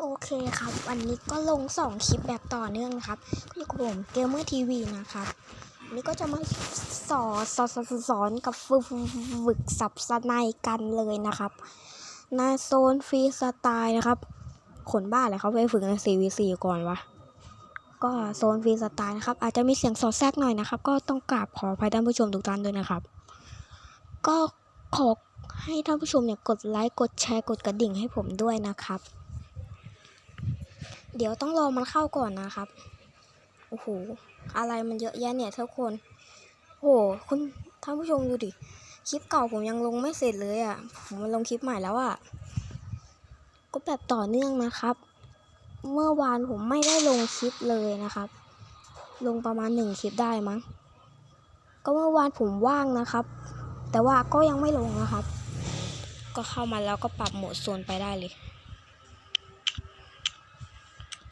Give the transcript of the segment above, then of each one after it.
โอเคครับ วันนี้ก็ลงสองคลิปแบบต่อเนื่องนะครับก็อยู่กับผมเกมเมอร์ทีวีนะครับวันนี้ก็จะมาสอนสอนสอนสอนกับฝึกฝึกสับสไนกันเลยนะครับในโซนฟรีสไตล์นะครับ ขนบ้าอะไรเขาไปฝึกใน 4v4 ก่อนวะก็โซนฟรีสไตล์นะครับ อาจจะมีเสียงสอดแทรกหน่อยนะครับ ก็ต้องกราบขออภัยท่านผู้ชมทุกท่านด้วยนะครับ ก็ขอให้ท่านผู้ชมเนี่ยกดไลค์กดแชร์กดกระดิ่งให้ผมด้วยนะครับ เดี๋ยวต้องรอมันเข้าก่อนนะครับ โอ้โห อะไรมันเยอะแยะเนี่ยทุกคน โอ้โห คุณท่านผู้ชมดูดิ คลิปเก่าผมยังลงไม่เสร็จเลยอะ่ะ ผมมาลงคลิปใหม่แล้วอะ่ะ ก็แบบต่อเนื่องนะครับ เมื่อวานผมไม่ได้ลงคลิปเลยนะครับ ลงประมาณหนึ่งคลิปได้มั้ง ก็เมื่อวานผมว่างนะครับ แต่ว่าก็ยังไม่ลงนะครับ ก็เข้ามาแล้วก็ปรับโหมดโซนไปได้เลย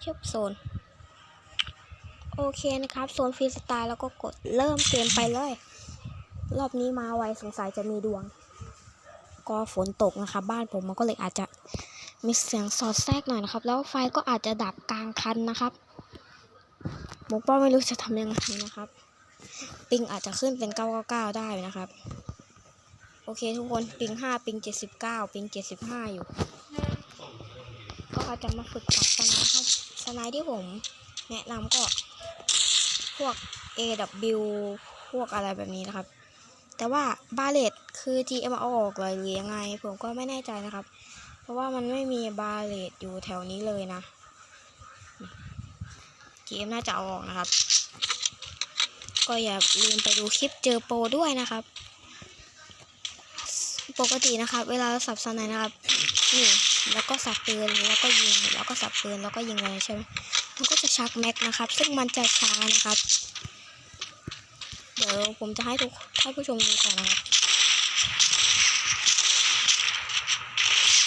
เชือบโซน โอเคนะครับ โซนฟรีสไตล์แล้วก็กดเริ่มเกมไปเลย รอบนี้มาไวสงสัยจะมีดวง ก็ฝนตกนะครับบ้านผมมันก็เลยอาจจะมีเสียงสอดแทรกหน่อยนะครับ แล้วไฟก็อาจจะดับกลางคันนะครับหมูป้าไม่รู้จะทำยังไงนะครับ ปิงอาจจะขึ้นเป็น 999 ได้นะครับ โอเคทุกคน ปิง 5 ปิง 79 ปิง 75 อยู่ ก็อาจจะมาฝึกสับสไนด์ครับสไนด์ที่ผมแนะนำก็พวก AW พวกอะไรแบบนี้นะครับ แต่ว่าบาเลตคือ GM เอาออกเลยหรือยังไง ผมก็ไม่แน่ใจนะครับ เพราะว่ามันไม่มีบาเลตอยู่แถวนี้เลยนะ GM น่าจะเอาออกนะครับ ก็อย่าลืมไปดูคลิปเจอโปรด้วยนะครับ ปกตินะครับ เวลาเราสับสไนด์นะครับนี่ แล้วก็สับปืนแล้วก็ยิงแล้วก็สับปืนแล้วก็ยิงเลยใช่ไหมมันก็จะชักแม็กนะครับ ซึ่งมันจะช้านะครับ เดี๋ยวผมจะให้ทุกท่านผู้ชมดูก่อนนะครับ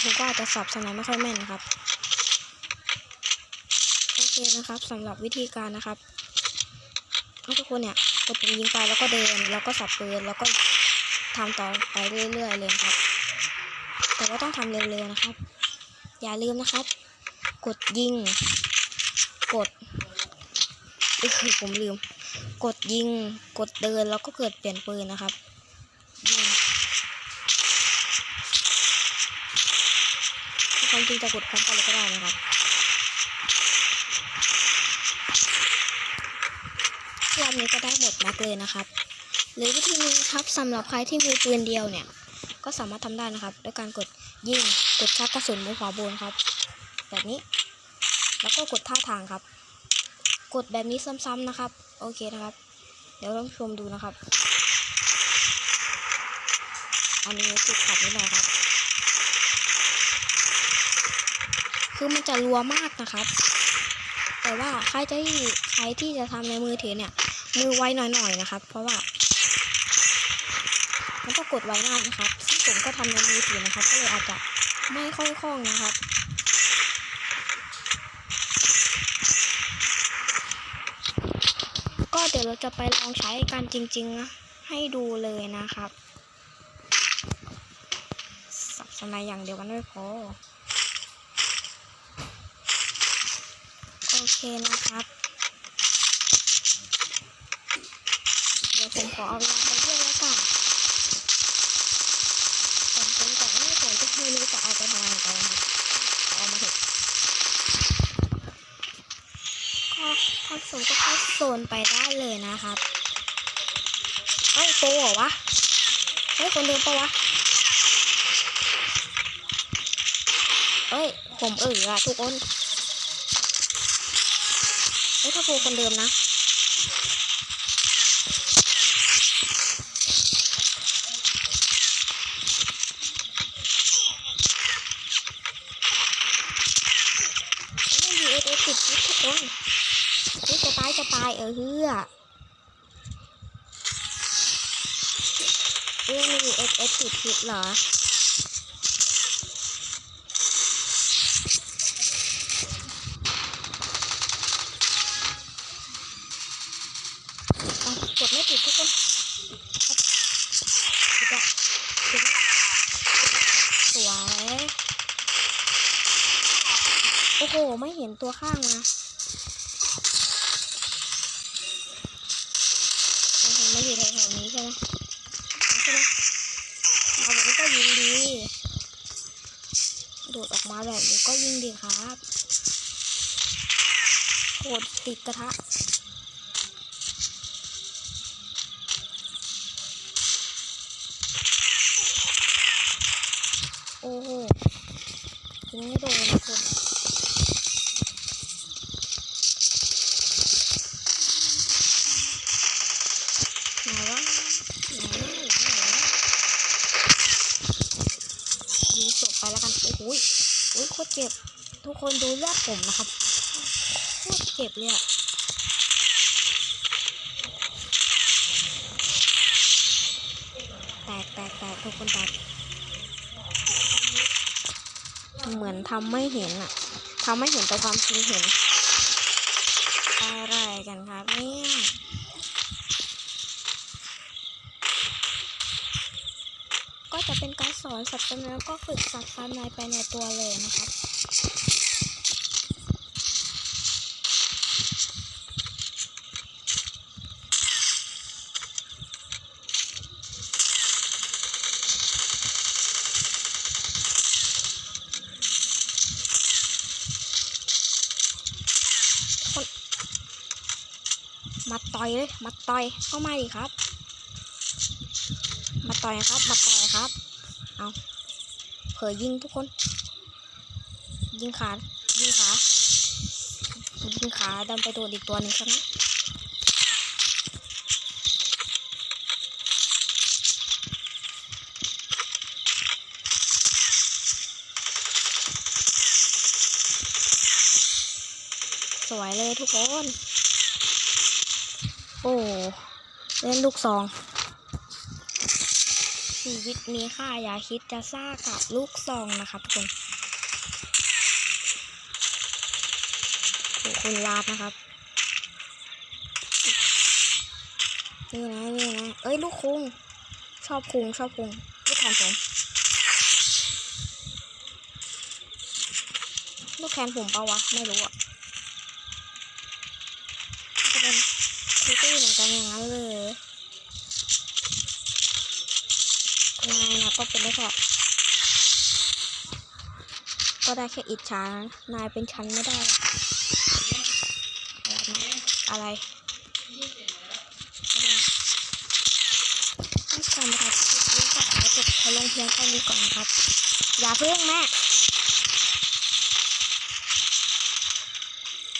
ผมก็อาจจะสับสนามไม่ค่อยแม่นนะครับโอเคนะครับสำหรับวิธีการนะครับให้ทุกคนเนี่ยกดปุ่มยิงไปแล้วก็เดิน แล้วก็สับปืนแล้วก็ทำต่อไปเรื่อยๆเลยครับ แต่ว่าต้องทำเร็วๆนะครับ อย่าลืมนะครับ กดยิง กดเอ้ยผมลืม กดยิง กดเดินแล้วก็เกิดเปลี่ยนปืนนะครับยิงความจริงจะกดพร้อมกันเลยก็ได้นะครับรอบนี้ก็ได้หมดแม็กเลยนะครับ หรือวิธีนึงครับสำหรับใครที่มีปืนเดียวเนี่ย ก็สามารถทำได้นะครับ ด้วยการกดยิง กดชักกระสุนมือขวาบนครับ แบบนี้ แล้วก็กดท่าทางครับ กดแบบนี้ซ้ำๆนะครับ โอเคนะครับ เดี๋ยวต้องชมดูนะครับ อันนี้จุดขัดนิดหน่อยครับ คือมันจะรัวมากนะครับ แต่ว่าใครจะที่ใครที่จะทำในมือถือเนี่ย มือไวหน่อยๆนะครับ เพราะว่ามันก็กดไวมากนะครับ ซึ่งผมก็ทำในมือถือนะครับ ก็เลยอาจจะ ไม่ค่อยคล่องนะครับ ก็เดี๋ยวเราจะไปลองใช้กันจริง ๆ นะ ให้ดูเลยนะครับ สับสนายอย่างเดียวกันไม่พอ โอเคนะครับ เดี๋ยวผมขอเอาเวลาไปด้วยแล้วกันผมเป็นก่อนไม่ผมจะไม่รู้จะเอาไปทำอะไรกันนะครับเอามาเถอะก็ มก็เข้าโซนไปได้เลยนะครับเอ้ยโปรเหรอวะเฮ้ยคนเดิมปะวะเอ้ยผมเอออะทุกคนเอ้ยถ้าโปรคนเดิมนะ ไม่มีเอสเอสติดทุกคนเฮ้ยจะ ตายเออเฮือเอ้ยมีเอสเอสติดพิษเหรออะกดไม่ติดทุกคนติดละติดละสวย โอ้โห ไม่เห็นตัวข้างมาโอ้โหไม่อยู่แถวๆนี้ใช่ไหมเอาใช่ไหมเอาแบบนี้ก็ยิงดี โดดออก มาแบบนี้ก็ยิงดีครับโคตรติดกระทะโอ้โหยิงไม่โดนคนไหนไหนไหนยิงจบไปแล้วกัน โอ้โหย อ้ยโคตรเจ็บ ทุกคนดูเลือดผมนะครับ โคตรเจ็บเลยอะแตกแตกแตกทุกคนแตกเหมือนทำไม่เห็นอะทำไม่เห็นแต่ความจริงเห็นอะไรกันครับเนี่ยก็จะ เป็นการสอนสัตว์จำแล้วก็ฝึกสัตว์ภายในไปในตัวเลยนะครับมาต่อยเลย มาต่อยเข้ามาดิครับ มาต่อยครับ มาต่อยครับ เอาเผยยิงทุกคน ยิงขา ยิงขา ยิงขาดันไปโดนอีกตัวหนึ่งซะงั้นสวยเลยทุกคน โอ้ เล่นลูกซอง ชีวิตมีค่าอย่าคิดจะซ่ากับลูกซองนะครับทุกคนคุณลาดนะครับ นี่นะนี่นะ เอ้ยลูกคุง ชอบคุงชอบคุงลูกแขนผมลูกแขนผมเปล่าวะ ไม่รู้อะจะเป็นคิตตี้เหมือนกันอย่างนั้นเลยนายนะ ก็เป็นได้แค่ก็ได้แค่อิจฉานนายเป็นฉันไม่ได้หรอกอะไรไม่ใช่นะครับคลิปนี้ก็ขอจบขอลงเพียงเท่านี้ก่อนครับ อย่าเพิ่งแม่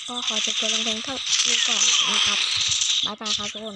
ก็ขอจบการลงเพลงเท่านี้ก่อนนะครับ บ๊ายบายครับทุกคน